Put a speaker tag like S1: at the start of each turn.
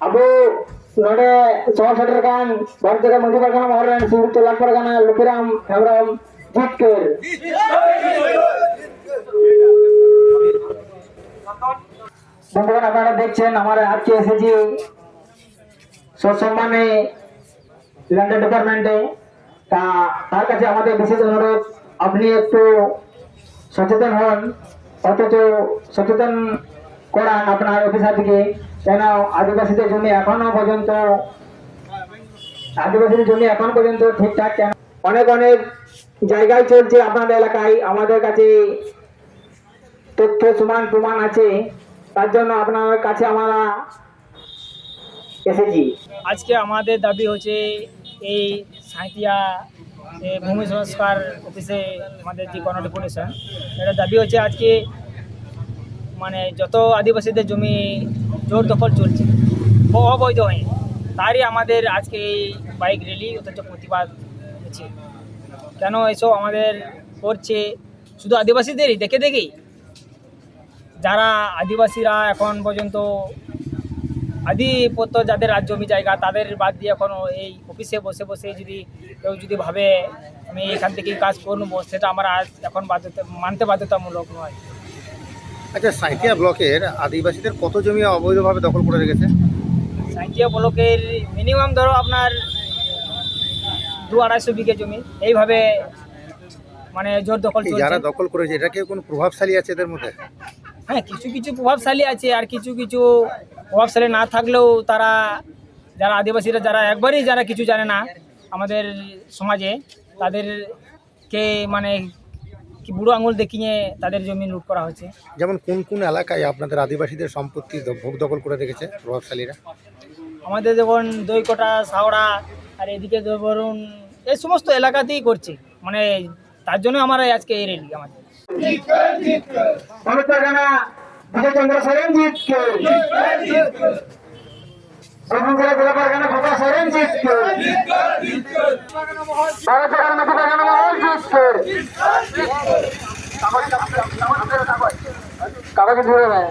S1: আবু নড়ে চৌষটের গান ভারত থেকে মন্দির পারগানা মহারান সুরুত লাখ পারগানা লুকিরাম হেমরাম জিতকের বন্ধুগণ, আপনারা দেখছেন আমার আজকে এসেছি সসম্মানে লন্ডন ডিপার্টমেন্টে তা, তার কাছে আমাদের বিশেষ অনুরোধ, আপনি একটু সচেতন হন, অথচ সচেতন করান আপনার অফিসারদিকে কেন আদিবাসীদের জমি এখনও পর্যন্ত, আদিবাসীদের জমি এখন পর্যন্ত ঠিকঠাক কেন? অনেক অনেক জায়গায় চলছে আপনাদের এলাকায়, আমাদের কাছে তথ্য সমান প্রমাণ আছে। তার জন্য আপনার কাছে আমরা এসেছি।
S2: আজকে আমাদের দাবি হচ্ছে এই সাঁইতিয়া এ, ভূমি সংস্কার অফিসে আমাদের যে গণডেপুটেশন এটা দাবি হচ্ছে আজকে মানে যত আদিবাসীদের জমি জোর দখল চলছে অবৈধ হয়ে তারই আমাদের আজকে এই বাইক র্যালি অথচ প্রতিবাদ হচ্ছে। কেন এসব আমাদের করছে? শুধু আদিবাসীদেরই দেখে দেখেই। যারা আদিবাসীরা এখন পর্যন্ত আধিপত্য যাদের রাজ্য জমি জায়গা তাদের বাদ দিয়ে এখন এই অফিসে বসে বসে যদি কেউ যদি ভাবে আমি এখান থেকেই কাজ করব সেটা আমার আজ এখন বাধ্যতা মানতে বাধ্যতামূলক নয়।
S3: আচ্ছা সাঁইথিয়া ব্লকের আদিবাসীদের কত জমি অবৈধভাবে দখল করে রেখেছে?
S2: সাঁইটিয়া ব্লকের মিনিমাম ধরো আপনার দু আড়াইশো বিঘে জমি। এইভাবে মানে জোর দখল
S3: যারা দখল করেছে এটা কি কোনো প্রভাবশালী আছে এদের মধ্যে?
S2: হ্যাঁ কিছু কিছু প্রভাবশালী আছে আর কিছু কিছু প্রভাবশালী না থাকলেও তারা যারা আদিবাসীরা যারা একবারই যারা কিছু জানে না আমাদের সমাজে তাদেরকে মানে কি বুড়ো আঙুল দেখিয়ে তাদের জমি লুট করা হচ্ছে।
S3: যেমন কোন কোন এলাকায় আপনাদের আদিবাসীদের সম্পত্তি ভোগ দখল করে রেখেছে প্রভাবশালীরা?
S2: আমাদের যেমন দইকোটা সাওড়া আর এদিকে ধরুন এই সমস্ত এলাকাতেই করছে। মানে তার জন্য আমার আজকে এই রেলি আমাদের।
S1: অনুপ্রেরণা বিজয় চন্দ্র সোরেন জিতকে জেলা পারগানা ভোপা সোরেন জিতকে ভারত সরকার মহল জিতকে কাগজ ধরে নেয়।